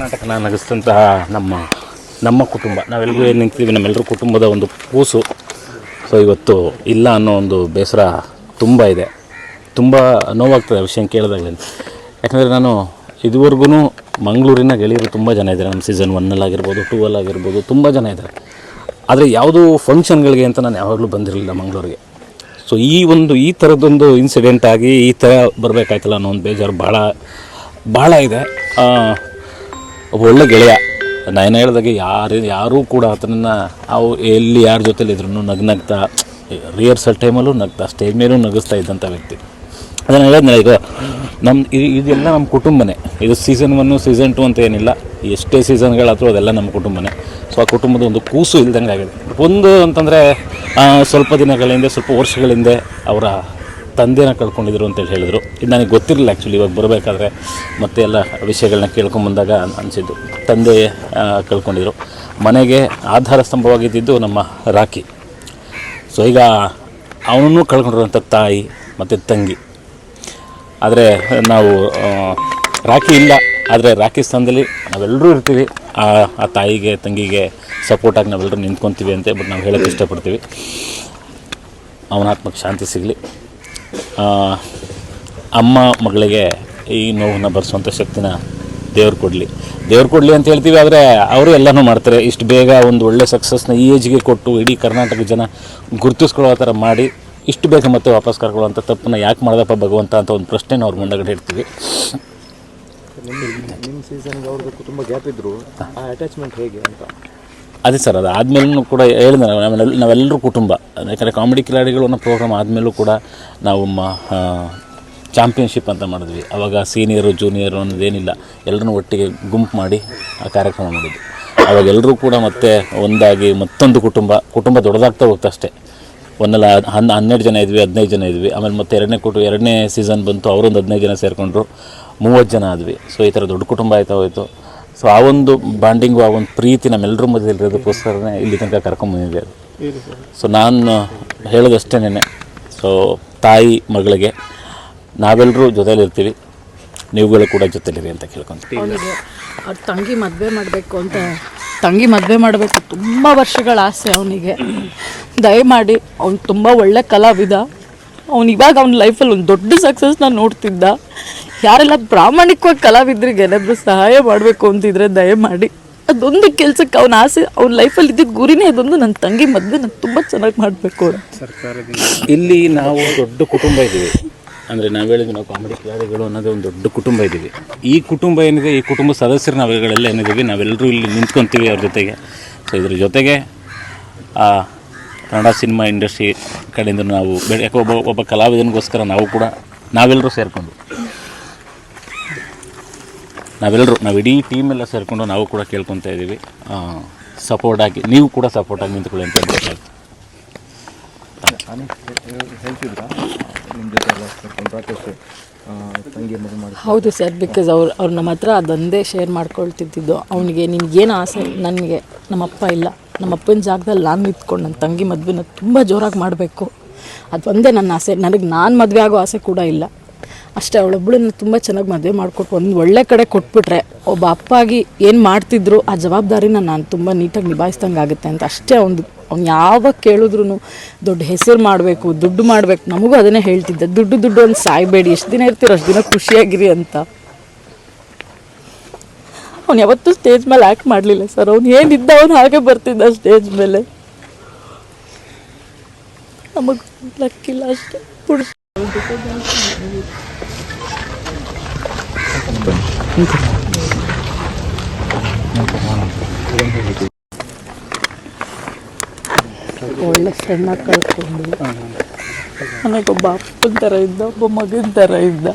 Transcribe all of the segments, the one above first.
ಕರ್ನಾಟಕನ ನಗಿಸಿದಂತಹ ನಮ್ಮ ನಮ್ಮ ಕುಟುಂಬ. ನಾವೆಲ್ಲರೂ ಏನು ನಿಂತೀವಿ ನಮ್ಮೆಲ್ಲರೂ ಕುಟುಂಬದ ಒಂದು ಕೂಸು. ಸೊ ಇವತ್ತು ಇಲ್ಲ ಅನ್ನೋ ಒಂದು ಬೇಸರ ತುಂಬ ಇದೆ. ತುಂಬ ನೋವಾಗ್ತದೆ ಆ ವಿಷಯ ಕೇಳಿದಾಗಲೇ ಯಾಕಂದರೆ ನಾನು ಇದುವರೆಗೂ ಮಂಗಳೂರಿನ ಗೆಳೆಯರು ತುಂಬ ಜನ ಇದ್ದಾರೆ. ನಮ್ಮ ಸೀಸನ್ ಒನ್ನಲ್ಲಾಗಿರ್ಬೋದು ಟೂ ಅಲ್ಲಾಗಿರ್ಬೋದು, ತುಂಬ ಜನ ಇದ್ದಾರೆ. ಆದರೆ ಯಾವುದೂ ಫಂಕ್ಷನ್ಗಳಿಗೆ ಅಂತ ನಾನು ಯಾವಾಗಲೂ ಬಂದಿರಲಿಲ್ಲ ಮಂಗಳೂರಿಗೆ. ಸೊ ಈ ಒಂದು, ಈ ಥರದ್ದೊಂದು ಇನ್ಸಿಡೆಂಟ್ ಆಗಿ ಈ ಥರ ಬರಬೇಕಾಯ್ತಲ್ಲ ಅನ್ನೋ ಒಂದು ಬೇಜಾರು ಭಾಳ ಭಾಳ ಇದೆ. ಒಬ್ಬ ಒಳ್ಳೆ ಗೆಳೆಯ. ನಾನು ಹೇಳ್ದಾಗೆ, ಯಾರು, ಯಾರೂ ಕೂಡ ಆತನನ್ನು ಅವು ಎಲ್ಲಿ ಯಾರ ಜೊತೆಲಿ ಇದ್ರು ರಿಯರ್ ರಿಹರ್ಸಲ್ ಟೈಮಲ್ಲೂ ನಗ್ತಾ ಸ್ಟೇಜ್ ಮೇಲೂ ನಗಿಸ್ತಾ ಇದ್ದಂಥ ವ್ಯಕ್ತಿ. ಅದನ್ನು ಹೇಳಿದ್ನಲ್ಲ ಈಗ ನಮ್ಮ ಇದು- ಇದೆಲ್ಲ ನಮ್ಮ ಕುಟುಂಬನೇ. ಇದು ಸೀಸನ್ ಒನ್ನು ಸೀಸನ್ ಟು ಅಂತ ಏನಿಲ್ಲ. ಎಷ್ಟೇ ಸೀಸನ್ಗಳಾದರೂ ಅದೆಲ್ಲ ನಮ್ಮ ಕುಟುಂಬನೇ. ಸೊ ಆ ಕುಟುಂಬದ ಒಂದು ಕೂಸು ಇಲ್ದಂಗೆ ಆಗಿದೆ ಒಂದು ಅಂತಂದರೆ ಸ್ವಲ್ಪ ದಿನಗಳ ಹಿಂದೆ ಸ್ವಲ್ಪ ವರ್ಷಗಳ ಹಿಂದೆ ಅವರ ತಂದೆನ ಕಳ್ಕೊಂಡಿದ್ರು ಅಂತೇಳಿ ಹೇಳಿದರು. ಇದು ನನಗೆ ಗೊತ್ತಿರಲಿಲ್ಲ ಆ್ಯಕ್ಚುಲಿ ಇವಾಗ ಬರಬೇಕಾದ್ರೆ ಮತ್ತೆ ಎಲ್ಲ ವಿಷಯಗಳನ್ನ ಕೇಳ್ಕೊಂಬಂದಾಗ ಅನಿಸಿದ್ದು. ತಂದೆ ಕಳ್ಕೊಂಡಿದ್ರು. ಮನೆಗೆ ಆಧಾರ ಸ್ತಂಭವಾಗಿದ್ದಿದ್ದು ನಮ್ಮ ರಾಖಿ. ಸೊ ಈಗ ಅವನನ್ನು ಕಳ್ಕೊಂಡಿರುವಂಥ ತಾಯಿ ಮತ್ತು ತಂಗಿ. ಆದರೆ ನಾವು ರಾಖಿ ಇಲ್ಲ. ಆದರೆ ರಾಖಿ ಸ್ಥಾನದಲ್ಲಿ ನಾವೆಲ್ಲರೂ ಇರ್ತೀವಿ. ಆ ಆ ತಾಯಿಗೆ, ತಂಗಿಗೆ ಸಪೋರ್ಟಾಗಿ ನಾವೆಲ್ಲರೂ ನಿಂತ್ಕೊತೀವಿ ಅಂತ ಬಟ್ ನಾವು ಹೇಳೋಕ್ಕೆ ಇಷ್ಟಪಡ್ತೀವಿ. ಅವನ ಆತ್ಮಕ್ಕೆ ಶಾಂತಿ ಸಿಗಲಿ. ಅಮ್ಮ ಮಗಳಿಗೆ ಈ ನೋವನ್ನು ಭರಿಸುವಂಥ ಶಕ್ತಿನ ದೇವ್ರು ಕೊಡಲಿ. ದೇವ್ರು ಕೊಡಲಿ ಅಂತ ಹೇಳ್ತೀವಿ, ಆದರೆ ಅವರು ಎಲ್ಲನೂ ಮಾಡ್ತಾರೆ. ಇಷ್ಟು ಬೇಗ ಒಂದು ಒಳ್ಳೆ ಸಕ್ಸಸ್ನ ಈ ಏಜ್ಗೆ ಕೊಟ್ಟು ಇಡೀ ಕರ್ನಾಟಕ ಜನ ಗುರುತಿಸ್ಕೊಳ್ಳೋ ಥರ ಮಾಡಿ, ಇಷ್ಟು ಬೇಗ ಮತ್ತೆ ವಾಪಸ್ ಕರ್ಕೊಳ್ಳೋಂಥ ತಪ್ಪನ್ನ ಯಾಕೆ ಮಾಡ್ದಪ್ಪ ಭಗವಂತ ಅಂತ ಒಂದು ಪ್ರಶ್ನೆನ ಅವ್ರ ಮುಂದಗಡೆ ಇಡ್ತೀವಿ ನಿಮ್ಮ ಸೀಸನ್ಗೆ ಅವ್ರದ್ದು ತುಂಬ ಗ್ಯಾಪ್ ಇದ್ದರು ಆ ಅಟ್ಯಾಚ್ಮೆಂಟ್ ಹೇಗೆ ಅಂತ? ಅದೇ ಸರ್, ಅದು ಆದಮೇಲೂ ಕೂಡ ಹೇಳಿದೆ ನಾವು ನಾವೆಲ್ಲ ನಾವೆಲ್ಲರೂ ಕುಟುಂಬ. ಯಾಕಂದರೆ ಕಾಮಿಡಿ ಕಿಲಾಡಿಗಳು ಅನ್ನೋ ಪ್ರೋಗ್ರಾಮ್ ಆದಮೇಲೂ ಕೂಡ ನಾವು ಮ ಚಾಂಪಿಯನ್ಶಿಪ್ ಅಂತ ಮಾಡಿದ್ವಿ. ಅವಾಗ ಸೀನಿಯರು ಜೂನಿಯರು ಅನ್ನೋದೇನಿಲ್ಲ. ಎಲ್ಲರೂ ಒಟ್ಟಿಗೆ ಗುಂಪು ಮಾಡಿ ಆ ಕಾರ್ಯಕ್ರಮ ಮಾಡಿದ್ವಿ ಅವಾಗ ಎಲ್ಲರೂ ಕೂಡ ಮತ್ತೆ ಒಂದಾಗಿ ಮತ್ತೊಂದು ಕುಟುಂಬ ಕುಟುಂಬ ದೊಡ್ಡದಾಗ್ತಾ ಹೋಗ್ತಾ ಅಷ್ಟೇ. ಒಂದಲ್ಲ ಹನ್, ಹನ್ನೆರಡು ಜನ ಇದ್ವಿ, ಹದಿನೈದು ಜನ ಇದ್ವಿ. ಆಮೇಲೆ ಮತ್ತೆ ಎರಡನೇ ಕುಟು, ಎರಡನೇ ಸೀಸನ್ ಬಂತು, ಅವರೊಂದು ಹದಿನೈದು ಜನ ಸೇರಿಕೊಂಡ್ರು. ಮೂವತ್ತು ಜನ ಆದ್ವಿ. ಸೊ ಈ ಥರ ದೊಡ್ಡ ಕುಟುಂಬ ಆಯ್ತಾ ಹೋಯಿತು. ಸೊ ಆ ಒಂದು ಬಾಂಡಿಂಗು ಆ ಒಂದು ಪ್ರೀತಿ ನಮ್ಮೆಲ್ಲರ ಮಧ್ಯೆ ಇರೋದಕ್ಕೋಸ್ಕರನೇ ಇಲ್ಲಿ ತನಕ ಕರ್ಕೊಂಬಂದಿದೆ ಸೊ ನಾನು ಹೇಳೋದಷ್ಟೇನೆ ಸೊ ತಾಯಿ ಮಗಳಿಗೆ ನಾವೆಲ್ಲರೂ ಜೊತೆಲಿರ್ತೀವಿ ನೀವುಗಳು ಕೂಡ ಜೊತೆಲಿರಿ ಅಂತ ಕೇಳ್ಕೊಂತೀವಿ. ಅವ್ರ ತಂಗಿ ಮದುವೆ ಮಾಡಬೇಕು ಅಂತ, ತಂಗಿ ಮದುವೆ ಮಾಡಬೇಕು, ತುಂಬ ವರ್ಷಗಳ ಆಸೆ ಅವನಿಗೆ. ದಯಮಾಡಿ, ಅವ್ನು ತುಂಬ ಒಳ್ಳೆ ಕಲಾವಿದ. ಅವ್ನು ಇವಾಗ ಅವ್ನ ಲೈಫಲ್ಲಿ ಒಂದು ದೊಡ್ಡ ಸಕ್ಸಸ್ನ ನೋಡ್ತಿದ್ದ. ಯಾರೆಲ್ಲ ಪ್ರಾಮಾಣಿಕವಾಗಿ ಕಲಾವಿದ್ರಿಗೆ ಏನಾದರೂ ಸಹಾಯ ಮಾಡಬೇಕು ಅಂತಿದ್ರೆ ದಯಮಾಡಿ. ಅದೊಂದು ಕೆಲಸಕ್ಕೆ ಅವನ ಆಸೆ, ಅವ್ನ ಲೈಫಲ್ಲಿ ಇದ್ದಿದ್ದ ಗುರಿನೇ ಅದೊಂದು. ನನ್ನ ತಂಗಿ ಮದುವೆ ನಾನು ತುಂಬ ಚೆನ್ನಾಗಿ ಮಾಡಬೇಕು ಇಲ್ಲಿ ನಾವು ದೊಡ್ಡ ಕುಟುಂಬ ಇದ್ದೀವಿ. ಅಂದರೆ ನಾವು ಹೇಳಿದ್ವಿ, ನಾವು ಕಾಮಿಡಿ ಕಲಾವಿಗಳು ಅನ್ನೋದೇ ಒಂದು ದೊಡ್ಡ ಕುಟುಂಬ ಇದ್ದೀವಿ. ಈ ಕುಟುಂಬ ಏನಿದೆ, ಈ ಕುಟುಂಬ ಸದಸ್ಯರು ನಾವುಗಳೆಲ್ಲ ಏನಿದ್ದೀವಿ, ನಾವೆಲ್ಲರೂ ಇಲ್ಲಿ ನಿಂತ್ಕೊತೀವಿ ಅವ್ರ ಜೊತೆಗೆ. ಸೊ ಇದ್ರ ಜೊತೆಗೆ ಕನ್ನಡ ಸಿನಿಮಾ ಇಂಡಸ್ಟ್ರಿ ಕಡೆಯಿಂದ ನಾವು ಬೆಳೆ ಒಬ್ಬ ಒಬ್ಬ ಕಲಾವಿದನಿಗೋಸ್ಕರ ನಾವು ಕೂಡ ನಾವೆಲ್ಲರೂ ಸೇರಿಕೊಂಡು. ನಾವೆಲ್ಲರೂ, ನಾವು ಇಡೀ ಟೀಮೆಲ್ಲ ಸೇರಿಕೊಂಡು ನಾವು ಕೂಡ ಕೇಳ್ಕೊತಾ ಇದ್ದೀವಿ. ಸಪೋರ್ಟ್ ಆಗಿ, ನೀವು ಕೂಡ ಸಪೋರ್ಟ್ ಆಗಿ ನಿಂತ್ಕೊಳ್ಳಿ ಅಂತ ಮಾಡಿ ಹೌದು ಸರ್ ಬಿಕಾಸ್ ಅವ್ರು ಅವ್ರು ನಮ್ಮ ಹತ್ರ ಅದೊಂದೇ ಶೇರ್ ಮಾಡ್ಕೊಳ್ತಿದ್ದು ಅವನಿಗೆ ನಿನಗೇನು ಆಸೆ, ನನಗೆ, ನಮ್ಮಪ್ಪ ಇಲ್ಲ. ನಮ್ಮ ಅಪ್ಪನ ಜಾಗದಲ್ಲಿ ನಾನು ನಿಂತ್ಕೊಂಡು ನನ್ನ ತಂಗಿ ಮದುವೆನ ತುಂಬ ಜೋರಾಗಿ ಮಾಡಬೇಕು. ಅದು ಒಂದೇ ನನ್ನ ಆಸೆ. ನನಗೆ ನಾನು ಮದುವೆ ಆಗೋ ಆಸೆ ಕೂಡ ಇಲ್ಲ. ಅಷ್ಟೇ ಅವಳೊಬ್ಬಳನ್ನ ತುಂಬ ಚೆನ್ನಾಗಿ ಮದುವೆ ಮಾಡಿಕೊಟ್ಟು ಒಂದು ಒಳ್ಳೆ ಕಡೆ ಕೊಟ್ಬಿಟ್ರೆ, ಒಬ್ಬ ಅಪ್ಪಾಗಿ ಏನು ಮಾಡ್ತಿದ್ರು, ಆ ಜವಾಬ್ದಾರಿನ ನಾನು ತುಂಬ ನೀಟಾಗಿ ನಿಭಾಯಿಸ್ದಂಗೆ ಆಗುತ್ತೆ ಅಂತ ಅಷ್ಟೇ ಒಂದು, ಅವ್ನು ಯಾವಾಗ ಕೇಳಿದ್ರು ದೊಡ್ಡ ಹೆಸರು ಮಾಡಬೇಕು, ದುಡ್ಡು ಮಾಡಬೇಕು, ನಮಗೂ ಅದನ್ನೇ ಹೇಳ್ತಿದ್ದೆ. ದುಡ್ಡು ದುಡ್ಡು ಒಂದು ಸಾಯ್ಬೇಡಿ. ಎಷ್ಟು ದಿನ ಇರ್ತೀರೋ? ಅಷ್ಟು ದಿನ ಖುಷಿಯಾಗಿರಿ ಅಂತ. ಅವ್ನು ಯಾವತ್ತೂ ಸ್ಟೇಜ್ ಮೇಲೆ ಆ್ಯಕ್ಟ್ ಮಾಡಲಿಲ್ಲ ಸರ್ ಅವ್ನು ಏನಿದ್ದ ಅವನು ಹಾಗೆ ಬರ್ತಿದ್ದ ಸ್ಟೇಜ್ ಮೇಲೆ. ನಮಗೆ ಲಕ್ಕಿಲ್ಲ ಅಷ್ಟೇ. ಪುಡ್ ಒಳ್ಳೆ ಸಣ್ಣ ಕಳ್ಕೊಂಡು. ನನಗೊಬ್ಬ ಅಪ್ಪನ ಥರ ಇದ್ದ ಒಬ್ಬ ಮಗನ ಥರ ಇದ್ದ.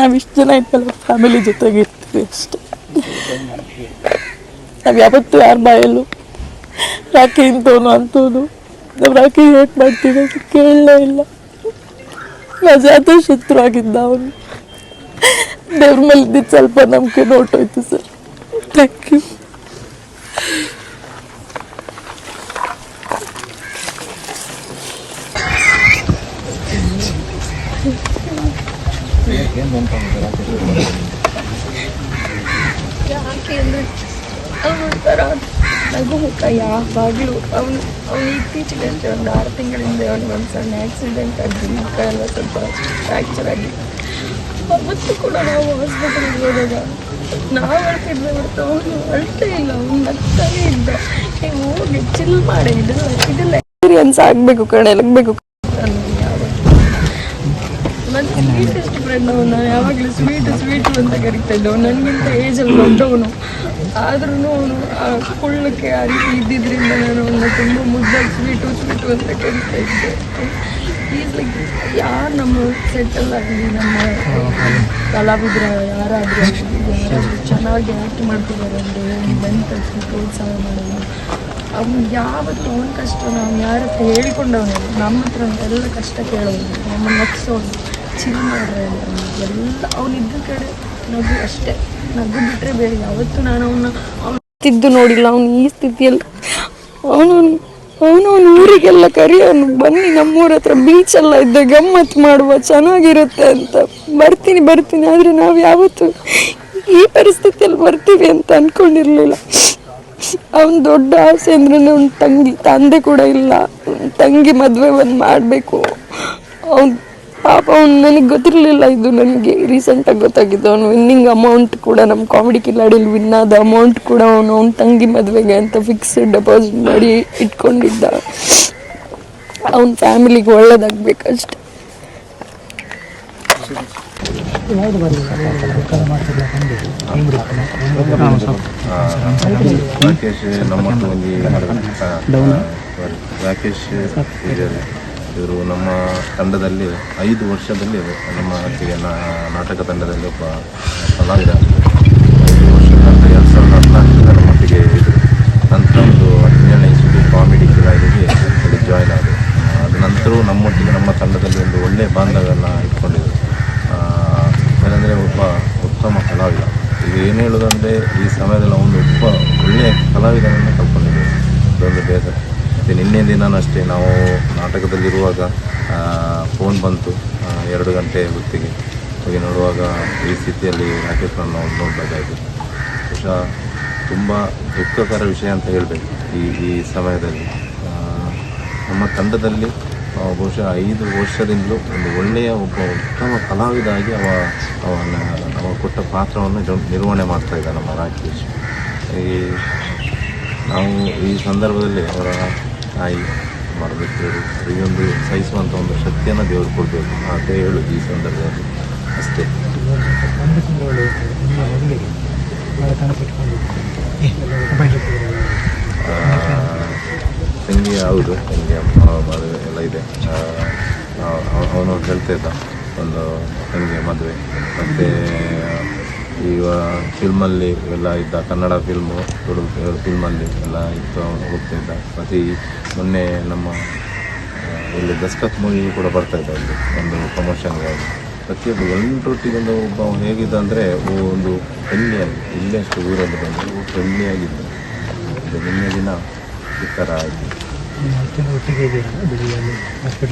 ನಾವು ಇಷ್ಟು ಜನ ಇದ್ದಲ್ಲ ಫ್ಯಾಮಿಲಿ ಜೊತೆಗೆ ಇರ್ತೀವಿ ಅಷ್ಟೇ. ನಾವು ಯಾವತ್ತೂ ಯಾರ ಬಾಯಲ್ಲೂ ರಾಖಿ ಇಂಥವನು ಅಂತವನು ನಾವು ರಾಖಿ ಹೇಗೆ ಮಾಡ್ತೀವಿ ಅಂತ ಕೇಳಲೇ ಇಲ್ಲ. ಮಜಾತ ಶತ್ರು ಆಗಿದ್ದ ಅವನು. ದೇವ್ರ ಮೇಲೆ ಇದ್ದಿದ್ದು ಸ್ವಲ್ಪ ನಂಬಿಕೆ ನೋಟೋಯ್ತು ಸರ್. ಥ್ಯಾಂಕ್ ಯು ಏನು ನೆನಪಾಗುತ್ತೆ ರಾಕೇಶ್ ಯಾಕೆ ಅಂದರೆ ಅವನೊಂಥರ ನಗು ಯಾವಾಗಲೂ ಅವನು ಅವನು ಇತ್ತೀಚೆಗೆ ಅಂತ ಒಂದು ಆರು ತಿಂಗಳಿಂದ ಅವನಿಗೆ ಒಂದು ಸಣ್ಣ ಆಕ್ಸಿಡೆಂಟ್ ಆಗಿ ಮುಖ ಎಲ್ಲ ಸ್ವಲ್ಪ ಫ್ರ್ಯಾಕ್ಚರ್ ಆಗಿ ಅವತ್ತು ಕೂಡ ನಾವು ಹಾಸ್ಪಿಟಲ್ಗೆ ಹೋದಾಗ ನಾವು ಅಳ್ತಿದ್ವಿ ಹೊರತು ಅವನು ಅಳ್ತೇ ಇಲ್ಲ ಅವನು ನಗ್ತಾನೇ ಇದ್ದ ಏ ಹೋಗಿ ಚಿಲ್ ಮಾಡಿ ಇದೆಲ್ಲ ಇದೆಲ್ಲ ಎಕ್ಸ್ಪೀರಿಯನ್ಸ್ ಆಗಬೇಕು ಕಣೆ ಮತ್ತು ಸ್ವೀಟೆಸ್ಟ್ ಫ್ರೆಂಡ್ ಅವನು ಯಾವಾಗಲೂ ಸ್ವೀಟ್ ಸ್ವೀಟು ಅಂತ ಕರಿತಾ ಇದ್ದವು ನನಗಿಂತ ಏಜಲ್ಲಿ ದೊಡ್ಡವನು. ಆದ್ರೂ ಅವನು ಆ ಕುಳ್ಳಕ್ಕೆ ಆ ರೀತಿ ಇದ್ದಿದ್ದರಿಂದ ನಾನು ಅವನ್ನ ತುಂಬ ಮುದ್ದಾಗಿ ಸ್ವೀಟು ಸ್ವೀಟು ಅಂತ ಕರಿತಾ ಇದ್ದೆ. ಈಸ್ ಲೈಕ್ ಯಾರು ನಮ್ಮ ಸೆಟಲ್ ಆಗಲಿ, ನಮ್ಮ ಕಲಾವಿದ್ರ ಯಾರಾದರೂ ಯಾರಾದರೂ ಚೆನ್ನಾಗಿ ಆ್ಯಕ್ಟ್ ಮಾಡ್ತಿದ್ದಾರೆ ಅಂದರೆ ಬಂದ ತಕ್ಷಣ ಪ್ರೋತ್ಸಾಹ ಮಾಡೋದು ಅವ್ನು ಯಾವತ್ತು ಅವನ ಕಷ್ಟ ನಾವು ಯಾರ ಹತ್ರ ಹೇಳ್ಕೊಂಡವನು ನಮ್ಮ ಹತ್ರ ಎಲ್ಲ ಕಷ್ಟ ಕೇಳೋದು ನಮ್ಮನ್ನು ನಗ್ಸೋನು ಚಿಲ್ ಮಾಡ್ರೆ ಎಲ್ಲ ಅವನಿದ್ದ ಕಡೆ ನಗು ಅಷ್ಟೇ. ನಗು ಬಿಟ್ಟರೆ ಬೇರೆ ಯಾವತ್ತು ನಾನು ಅವನ್ನ ಅವನು ನೋಡಿಲ್ಲ. ಅವನು ಈ ಸ್ಥಿತಿಯಲ್ಲಿ ಅವನು ಅವನವನ ಊರಿಗೆಲ್ಲ ಕರೆಯೋನು. ಬನ್ನಿ ನಮ್ಮೂರ ಹತ್ರ ಬೀಚೆಲ್ಲ ಇದ್ದ ಗಮ್ಮತ್ತು ಮಾಡುವ. ಚೆನ್ನಾಗಿರುತ್ತೆ ಅಂತ. ಬರ್ತೀನಿ ಬರ್ತೀನಿ. ಆದರೆ ನಾವು ಯಾವತ್ತು ಈ ಪರಿಸ್ಥಿತಿಯಲ್ಲಿ ಬರ್ತೀವಿ ಅಂತ ಅಂದ್ಕೊಂಡಿರಲಿಲ್ಲ ಅವನ ದೊಡ್ಡ ಆಸೆ ಅಂದ್ರೆ ಅವ್ನ ತಂಗಿ, ತಂದೆ ಕೂಡ ಇಲ್ಲ. ಅವ್ನ್ ತಂಗಿ ಮದುವೆ ಒಂದು ಮಾಡಬೇಕು. ಅವ್ನು ಪಾಪ ಅವ್ನು ನನಗೆ ಗೊತ್ತಿರಲಿಲ್ಲ, ಇದು ನನಗೆ ರೀಸೆಂಟಾಗಿ ಗೊತ್ತಾಗಿದ್ದು. ಅವನು ವಿನ್ನಿಂಗ್ ಅಮೌಂಟ್ ಕೂಡ ನಮ್ಮ ಕಾಮಿಡಿ ಕಿಲಾಡಿಲಿ ವಿನ್ ಆದ ಅಮೌಂಟ್ ಕೂಡ ಅವನು ಅವ್ನ ತಂಗಿ ಮದುವೆಗೆ ಅಂತ ಫಿಕ್ಸ್ ಡೆಪಾಸಿಟ್ ಮಾಡಿ ಇಟ್ಕೊಂಡಿದ್ದ. ಅವನ ಫ್ಯಾಮಿಲಿಗೆ ಒಳ್ಳೇದಾಗಬೇಕಷ್ಟೆ. ರಾಕೇಶ್ ಇವರು ನಮ್ಮ ತಂಡದಲ್ಲಿ ಐದು ವರ್ಷದಲ್ಲಿ ನಮ್ಮ ನಾ- ನಾಟಕ ತಂಡದಲ್ಲಿ ಒಬ್ಬ ಕಲಾವಿದ. ಐದು ವರ್ಷದ ಎರಡು ಸಾವಿರದ ಹದಿನಾಲ್ಕರಿಂದ ನಮ್ಮೊಟ್ಟಿಗೆ ಇದ್ದರು. ನಂತರ ಒಂದು ಹದಿನೇಳನೇ ಇಸ್ವಿ ಕಾಮಿಡಿ ಕಿಲಾಡಿಗೆ ಅಲ್ಲಿ ಜಾಯ್ನ್ ಆದರು ಅದ ನಂತರ ನಮ್ಮೊಟ್ಟಿಗೆ ನಮ್ಮ ತಂಡದಲ್ಲಿ ಒಂದು ಒಳ್ಳೆಯ ಬಾಂಧವ್ಯವನ್ನು ಇಟ್ಕೊಂಡಿದ್ರು ಏನಂದರೆ ಒಬ್ಬ ಉತ್ತಮ ಕಲಾವಿದ. ಈಗ ಏನು ಹೇಳೋದಂದರೆ ಈ ಸಮಯದಲ್ಲಿ ಒಂದು ಒಬ್ಬ ಒಳ್ಳೆಯ ಕಲಾವಿದನನ್ನು ಕಲ್ಕೊಂಡಿದ್ದೇವೆ ಅದೊಂದು ಬೇಸರ. ಮತ್ತು ನಿನ್ನೆ ದಿನಾನು ಅಷ್ಟೇ ನಾವು ನಾಟಕದಲ್ಲಿರುವಾಗ ಫೋನ್ ಬಂತು ಎರಡು ಗಂಟೆ ಹೊತ್ತಿಗೆ. ಹೋಗಿ ನೋಡುವಾಗ ಈ ಸ್ಥಿತಿಯಲ್ಲಿ ರಾಕೇಶ್ವರನ್ನು ನಾವು ನೋಡಬೇಕಾಯಿತು. ಬಹುಶಃ ತುಂಬ ದುಃಖಕರ ವಿಷಯ ಅಂತ ಹೇಳಬೇಕು ಈ ಈ ಸಮಯದಲ್ಲಿ. ನಮ್ಮ ತಂಡದಲ್ಲಿ ಬಹುಶಃ ಐದು ವರ್ಷದಿಂದಲೂ ಒಂದು ಒಳ್ಳೆಯ ಒಬ್ಬ ಉತ್ತಮ ಕಲಾವಿದ ಆಗಿ ಅವ ಅವನ ಅವ ಕೊಟ್ಟ ಪಾತ್ರವನ್ನು ನಿರ್- ನಿರ್ವಹಣೆ ಮಾಡ್ತಾ ಇದ್ದ ನಮ್ಮ ರಾಕೇಶ್. ಈ, ನಾವು ಈ ಸಂದರ್ಭದಲ್ಲಿ ಅವರ ತಾಯಿ ಮಾಡಬೇಕು ಪ್ರತಿಯೊಂದು ಸಹಿಸುವಂಥ ಒಂದು ಶಕ್ತಿಯನ್ನು ದೇವರು ಕೊಡಬೇಕು. ಅಂತ ಹೇಳೋದು ಈ ಸಂದರ್ಭದಲ್ಲಿ. ಅಷ್ಟೇ. ತಂಗಿ ಹೌದು, ತಂಗಿ ಅಮ್ಮ ಮದುವೆ ಎಲ್ಲ ಇದೆ. ಅವನು ಹೇಳ್ತಾ ಇದ್ದ. ಒಂದು ತಂಗಿಯ ಮದುವೆ. ಮತ್ತು ಈಗ ಫಿಲ್ಮಲ್ಲಿ ಎಲ್ಲ ಇದ್ದ ಕನ್ನಡ ಫಿಲ್ಮು ತುಳು ಫಿಲ್ಮಲ್ಲಿ ಎಲ್ಲ ಇತ್ತು ಅವನು ಹೋಗ್ತಾ ಪ್ರತಿ ಮತ್ತು ಈ ಮೊನ್ನೆ ನಮ್ಮ ಇಲ್ಲಿ ದಸ್ಕತ್ ಮೂವಿ ಕೂಡ ಬರ್ತಾ ಇದೆ ಇಲ್ಲಿ ಒಂದು ಪ್ರಮೋಷನ್ಗಾಗಿ. ಪ್ರತಿಯೊಬ್ಬ ಎಲ್ಲರೊಟ್ಟಿಗೆ ಒಂದು ಒಬ್ಬ ಅವ್ನು ಹೇಗಿದ್ದ ಅಂದರೆ ಒಂದು ಫ್ರೆಂಡ್ಲಿಯಾಗಿ ಇಲ್ಲೇ ಅಷ್ಟು ಊರಲ್ಲಿ ಬಂದು ಫ್ರೆಂಡ್ಲಿಯಾಗಿದ್ದ ನಿನ್ನೆ ದಿನ ಈ ಥರ ಆಗಿ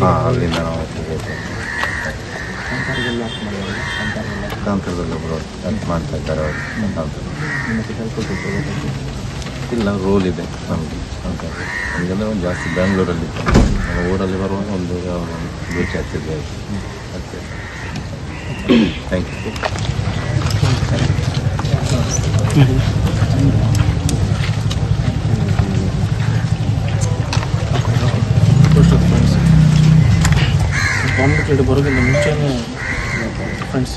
ಹಾಂ ಅಲ್ಲಿಂದ ನಾವು ಒಟ್ಟಿಗೆ ಹೋಗ್ತೇವೆ. ಕಾಂತಾರದಲ್ಲಿ ಒಬ್ಬರು ಹೆಲ್ಪ್ ಮಾಡ್ತಾ ಇದ್ದಾರೆ ಅವರು ಕಾಂತಾರ ಇಲ್ಲ ರೋಲ್ ಇದೆ. ನಮಗೆ ಅಂತ ನಮಗೆಲ್ಲ ಒಂದು ಜಾಸ್ತಿ ಬ್ಯಾಂಗ್ಳೂರಲ್ಲಿ ನಮ್ಮ ಊರಲ್ಲಿ ಬರುವಾಗ ಒಂದು ಭೇಟಿ ಆಗ್ತಿದೆ ಅಷ್ಟೇ. ಥ್ಯಾಂಕ್ ಯು ಕಾಂಪಿಟೇಟಿವ್ ಬರೋಕ್ಕಿಂತ ಮುಂಚೆನೇ ಫ್ರೆಂಡ್ಸ್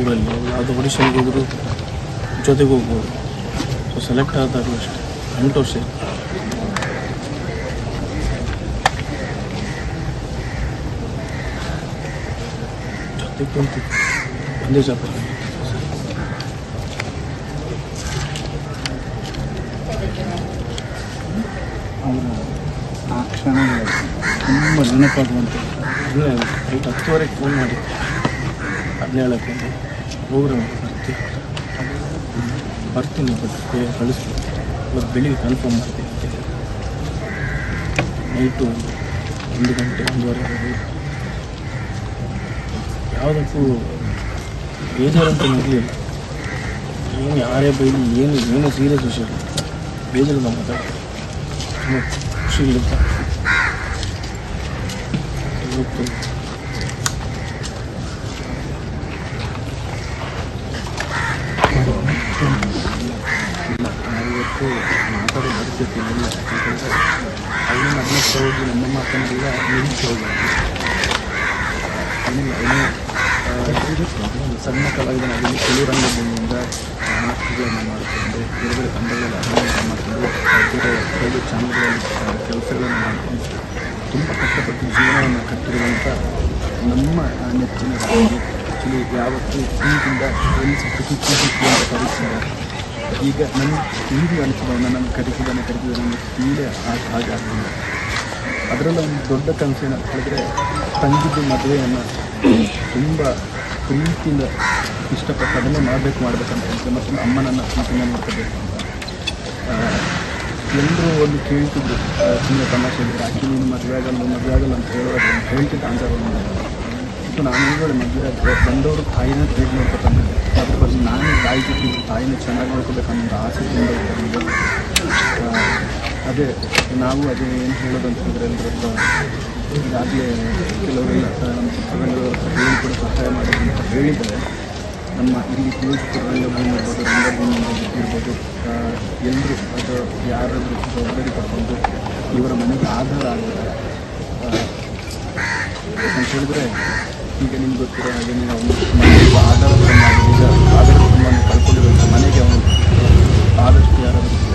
ಊರಲ್ಲಿ ಯಾವುದೋ ಆಡಿಷನ್ಗೆ ಹೋದ್ರು ಜೊತೆಗೆ ಹೋಗ್ಬೋದು. ಸೊ ಸೆಲೆಕ್ಟ್ ಆದಾಗಲೂ ಅಷ್ಟೇ. ಎಂಟು ವರ್ಷ. ಜೊತೆಗೆ ಕುಂತು ಒಂದೇ ಜಾಪ ಆ ಕ್ಷಣ ತುಂಬ ನೆನಪಾಗುವಂಥ ಹತ್ತುವರೆಗೆ ಫೋನ್ ಮಾಡಿ. ಅದನ್ನ ಹೋಗ್ರಿ ಬರ್ತೀವಿ ಬರ್ತೀನಿ ಬೇಗ ಕಳಿಸ್ಬೇಕು. ಇವತ್ತು ಬೆಳಿಗ್ಗೆ ಕನ್ಫರ್ಮ್ ಮಾಡ್ತೀನಿ. ನೈಟು ಒಂದು ಗಂಟೆ, ಒಂದೂವರೆ ಯಾವುದಕ್ಕೂ ಬೇಜಾರಂತ ಇರಲಿಲ್ಲ. ಏನು ಯಾರೇ ಬೈಲಿ, ಏನು ಏನು ಸೀರಿಯಸ್ ವಿಷಯ ಬೇಜಾರಿಲ್ಲ ಮಾತಾಡ್ತಾರೆ ತುಂಬ ಖುಷಿ ಇರುತ್ತೆ. ಇವತ್ತು ನಾವಿವತ್ತು ಮಾತಾಡೋ ಪರಿಸ್ಥಿತಿ ಇಲ್ಲ ಯಾಕಂದರೆ ಅಲ್ಲಿ ನಮ್ಮ ಹೋಗಿ ನಮ್ಮ ಮಾತನ್ನೆಲ್ಲ ನಿಲ್ಲಿಸಿ ಸಣ್ಣ ಕಲಾವಿದನಾಗಿ ಕೆಲವರಂಗದಿಂದ ನಾಟಕಗಳನ್ನು ಮಾಡಿಕೊಂಡು, ಬೇರೆ ಬೇರೆ ತಂಡಗಳಲ್ಲಿ ಅಭಿನಯ ಮಾಡಿಕೊಂಡು, ಬೇರೆ ಬೇರೆ ಚಾನಲ್ಗಳಲ್ಲಿ ಕೆಲಸಗಳನ್ನು ಮಾಡಿಕೊಂಡು ತುಂಬ ಕಷ್ಟಪಟ್ಟು ಜೀವನವನ್ನು ಕಟ್ಟಿರುವಂಥ ನಮ್ಮ ನೆಚ್ಚಿನ ಆ್ಯಕ್ಚುಲಿ ಯಾವತ್ತೂ ಪ್ರೀತಿಯಿಂದ ಎಲ್ಲಿ ಸಿಕ್ಕು ಸಿಕ್ಕಿ ಅಂತ ಕರೀತಿದ್ದಾರೆ ಈಗ ನನ್ನ ಹಿಂದಿ ಅನಿಸಿದ ನನ್ನ ಕರೆಸಿದಾನೆ ಕರೆಸಿದ ನನಗೆ ತೀರೆ ಹಾಗೆ ಆಗ್ತಿಲ್ಲ ಅದರಲ್ಲೂ ಒಂದು ದೊಡ್ಡ ಕನಸು ಏನಂತ ಹೇಳಿದ್ರೆ, ತಂಗಿದ್ದು ಮದುವೆಯನ್ನು ತುಂಬ ಪ್ರೀತಿಯಿಂದ ಇಷ್ಟಪಟ್ಟು ಅದನ್ನು ಮಾಡಬೇಕು, ಮಾಡಬೇಕಂತ ಹೇಳ್ತಾರೆ. ಮತ್ತು ಅಮ್ಮನನ್ನು ಪ್ರೀತಿಯಿಂದ ನೋಡ್ಕೋಬೇಕು ಅಂತ. ಎಲ್ಲರೂ ಒಂದು ಕೇಳ್ತಿದ್ರು ಸುಮ್ಮನೆ ತಮಾಷೆ ಇದ್ರು ಆಕೆ ನೀನು ಮದುವೆ ಆಗಲ್ಲ ಮದುವೆ ಆಗಲ್ಲ ಅಂತ ಹೇಳೋದು ಹೇಳ್ತಿದ್ದ ಅಂತ ಮತ್ತು ನಾನು ಈಗಲೇ ಮದುವೆ ಬಂದವರು ತಾಯಿನ ಟ್ರೀಟ್ ಮಾಡ್ಕೊತಂದಿದ್ದೆ ಅದ್ರ ಬದಲು ನಾನು ತಾಯಿ ಜೊತೆ ತಾಯಿನ ಚೆನ್ನಾಗಿ ನೋಡ್ಕೋಬೇಕನ್ನೋ ಆಸೆ ತುಂಬ ಇದೆ. ಅದೇ ನಾವು ಅದೇ ಏನು ಹೇಳೋದು ಅಂತ ಹೇಳಿದ್ರೆ ಎಲ್ಲರದ್ದು ಈಗಾಗಲೇ ಕೆಲವರೆಲ್ಲ ನಮ್ಮ ಚಿತ್ರರಂಗದವರ ಹತ್ರ ಹೇಳಿ ಕೂಡ ಸಹಾಯ ಮಾಡೋದು ಅಂತ ಹೇಳಿದರೆ ನಮ್ಮ ಇಲ್ಲಿ ಕಿರು ಚಿತ್ರರಂಗಭೂಮಿ ಇರ್ಬೋದು ರಂಗಭೂಮಿ ಇರ್ಬೋದು ಎಲ್ಲರೂ ಅದು ಯಾರಾದರೂ ಜವಾಬ್ದಾರಿ ತಗೊಂಡು ಇವರ ಮನೆಗೆ ಆಧಾರ ಆಗಿದೆ ಅಂತ ಹೇಳಿದ್ರೆ ಈಗ ನಿಮ್ಗೆ ಗೊತ್ತಿರೋ ಹಾಗೆ ಮನೆಗೆ ಆಧಾರ ಈಗ ಆಧಾರ ಕುಟುಂಬವನ್ನು ಕಳ್ಕೊಂಡಿರುವಂಥ ಮನೆಗೆ ಅವನು. ಆದಷ್ಟು ಯಾರಾದರೂ